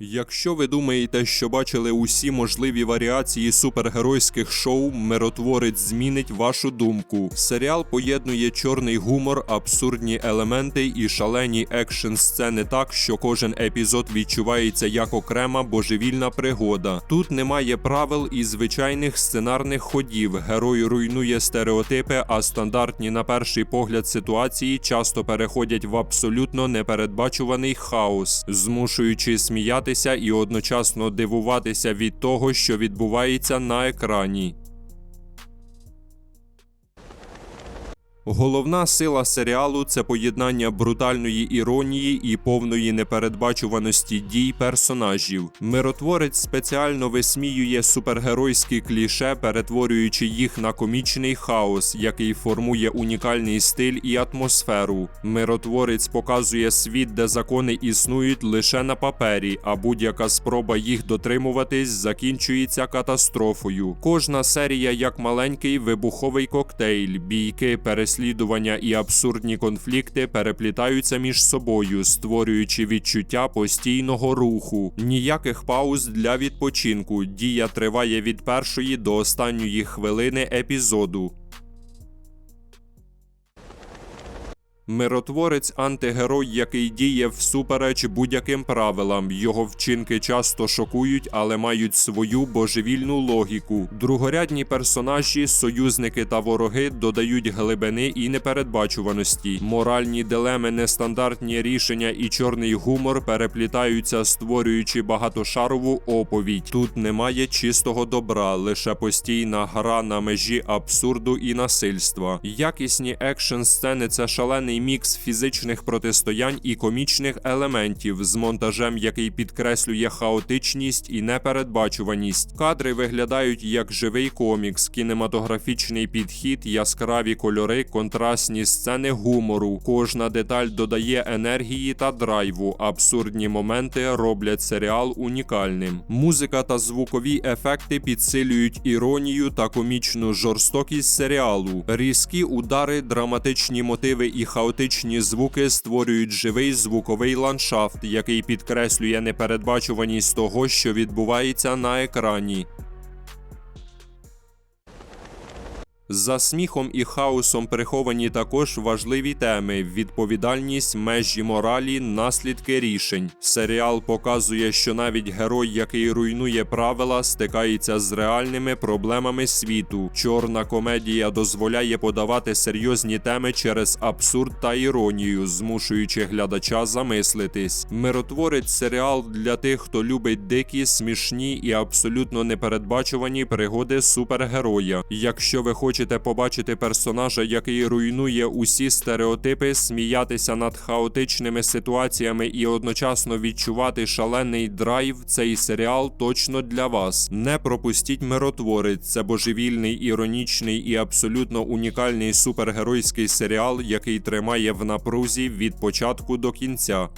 Якщо ви думаєте, що бачили усі можливі варіації супергеройських шоу, миротворець змінить вашу думку. Серіал поєднує чорний гумор, абсурдні елементи і шалені екшн сцени так, що кожен епізод відчувається як окрема божевільна пригода. Тут немає правил і звичайних сценарних ходів. Герой руйнує стереотипи, а стандартні на перший погляд ситуації часто переходять в абсолютно непередбачуваний хаос, змушуючи сміятися і одночасно дивуватися від того, що відбувається на екрані. Головна сила серіалу це поєднання брутальної іронії і повної непередбачуваності дій персонажів. Миротворець спеціально висміює супергеройські кліше, перетворюючи їх на комічний хаос, який формує унікальний стиль і атмосферу. Миротворець показує світ, де закони існують лише на папері, а будь-яка спроба їх дотримуватись закінчується катастрофою. Кожна серія як маленький вибуховий коктейль, бійки, переслідування і абсурдні конфлікти переплітаються між собою, створюючи відчуття постійного руху. Ніяких пауз для відпочинку. Дія триває від першої до останньої хвилини епізоду. Миротворець антигерой, який діє всупереч будь-яким правилам. Його вчинки часто шокують, але мають свою божевільну логіку. Другорядні персонажі, союзники та вороги додають глибини і непередбачуваності. Моральні дилеми, нестандартні рішення і чорний гумор переплітаються, створюючи багатошарову оповідь. Тут немає чистого добра, лише постійна гра на межі абсурду і насильства. Якісні екшн сцени це шалений мікс фізичних протистоянь і комічних елементів з монтажем, який підкреслює хаотичність і непередбачуваність. Кадри виглядають як живий комікс, кінематографічний підхід, яскраві кольори, контрастні сцени гумору. Кожна деталь додає енергії та драйву. Абсурдні моменти роблять серіал унікальним. Музика та звукові ефекти підсилюють іронію та комічну жорстокість серіалу. Різкі удари, драматичні мотиви і хаотичні звуки створюють живий звуковий ландшафт, який підкреслює непередбачуваність того, що відбувається на екрані. За сміхом і хаосом приховані також важливі теми: відповідальність, межі моралі, наслідки рішень. Серіал показує, що навіть герой, який руйнує правила, стикається з реальними проблемами світу. Чорна комедія дозволяє подавати серйозні теми через абсурд та іронію, змушуючи глядача замислитись. Миротворець серіал для тих, хто любить дикі, смішні і абсолютно непередбачувані пригоди супергероя. Якщо ви хочете побачити персонажа, який руйнує усі стереотипи, сміятися над хаотичними ситуаціями і одночасно відчувати шалений драйв, цей серіал точно для вас. Не пропустіть миротворець. Це божевільний, іронічний і абсолютно унікальний супергеройський серіал, який тримає в напрузі від початку до кінця.